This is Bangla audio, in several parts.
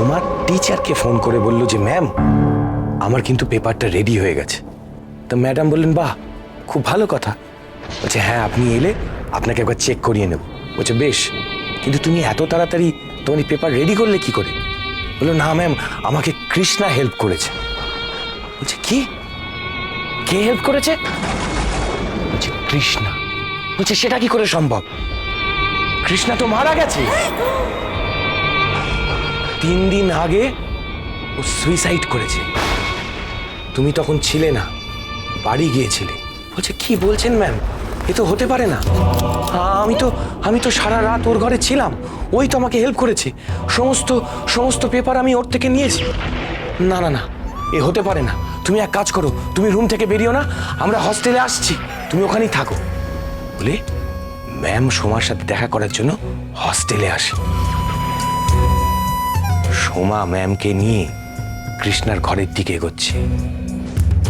সোমার টিচারকে ফোন করে বলল যে ম্যাম আমার কিন্তু পেপারটা রেডি হয়ে গেছে। তো ম্যাডাম বললেন, বাহ, খুব ভালো কথা। বলছে হ্যাঁ আপনি এলে আপনাকে একবার চেক করিয়ে নেব। বলছে, বেশ, কিন্তু তুমি এত তাড়াতাড়ি তোমার পেপার রেডি করলে কি করে? বলল, না ম্যাম আমাকে কৃষ্ণা হেল্প করেছে। বলছে, কি? কে হেল্প করেছে? বলছে, কৃষ্ণা। বলছে, সেটা কি করে সম্ভব? কৃষ্ণা তো মারা গেছে। তিন দিন আগে ও সুইসাইড করেছে। তুমি তখন ছিলে না, বাড়ি গিয়েছিলে। বলছে, কি বলছেন ম্যাম এ তো হতে পারে না। আমি তো আমি তো সারা রাত ওর ঘরে ছিলাম। ওই তো আমাকে হেল্প করেছে। সমস্ত সমস্ত পেপার আমি ওর থেকে নিয়েছি। না না না, এ হতে পারে না। তুমি এক কাজ করো, তুমি রুম থেকে বেরিও না। আমরা হস্টেলে আসছি। তুমি ওখানেই থাকো। বলে ম্যাম সোমার সাথে দেখা করার জন্য হস্টেলে আসে। সোমা ম্যামকে নিয়ে কৃষ্ণার ঘরের দিকে এগোচ্ছে।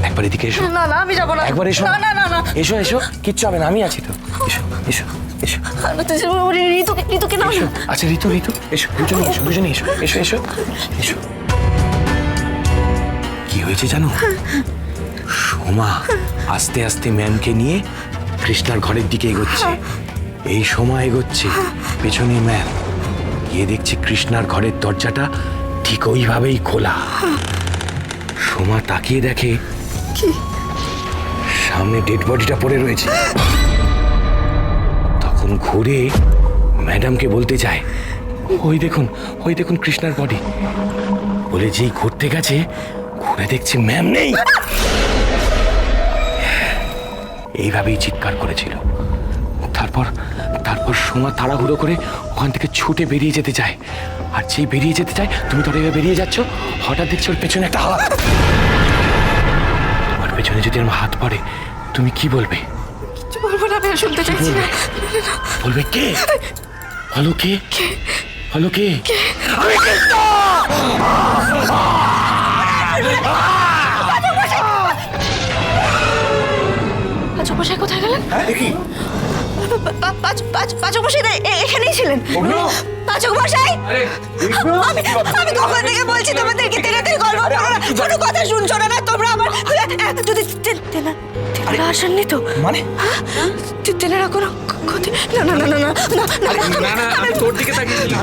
একবার এদিকে এসো। না না আমি যাব না। একবার এসো। না না না এসো এসো। কিচ্ছু হবে না আমি আছি তো। এসো এসো এসো। ঋতুকে ঋতুকে না আচ্ছা ঋতু ঋতু। এসো দুজনে এসো দুজনে এসো। এসো এসো। এসো। কি হয়েছে জানো? সোমা আস্তে আস্তে ম্যামকে নিয়ে কৃষ্ণার ঘরের দিকে এগোচ্ছে। এই সময় এগোচ্ছে। পেছনে ম্যাম। গিয়ে দেখছে কৃষ্ণার ঘরের দরজাটা ঠিক ওইভাবেই খোলা। সোমা তাকিয়ে দেখে সামনে ডেড বডিটা পড়ে রয়েছে। তখন ঘুরে ম্যাডামকে বলতে চায় ওই দেখুন ওই দেখুন কৃষ্ণার বডি বলে যেই ঘুরতে গেছে ঘুরে দেখছি ম্যাম নেই। এইভাবেই চিৎকার করেছিল। তারপর তারপর সোমা তাড়াহুড়ো করে ওখান থেকে ছুটে বেরিয়ে যেতে চায়। আর যেই বেরিয়ে যেতে চায় তুমি তো এভাবে বেরিয়ে যাচ্ছ। হঠাৎ দেখছি ওর পেছনে একটা হাত। ওর পেছনে যদি আমার হাত পড়ে তুমি কি বলবে? কিছু বলব না আমি শুনতে চাইছি না। বলবে? কে? বলো কে? বলো কে? আমি কৃষ্ণ! পাচক কোথায় গেলেন? পাচক মশাই তাই এখানেই ছিলেন পাচক মশাই আমি আমি কখন থেকে বলছি তোমাদেরকে তেনাদের গল্প কোনো কথা শুনছো না তোমরা আমার যদি তেনা তেনারা আসেননি তো মানে তেনারা কোনো ক্ষতি না না না না না না না আমি তোর দিকে তাকিয়েছিলাম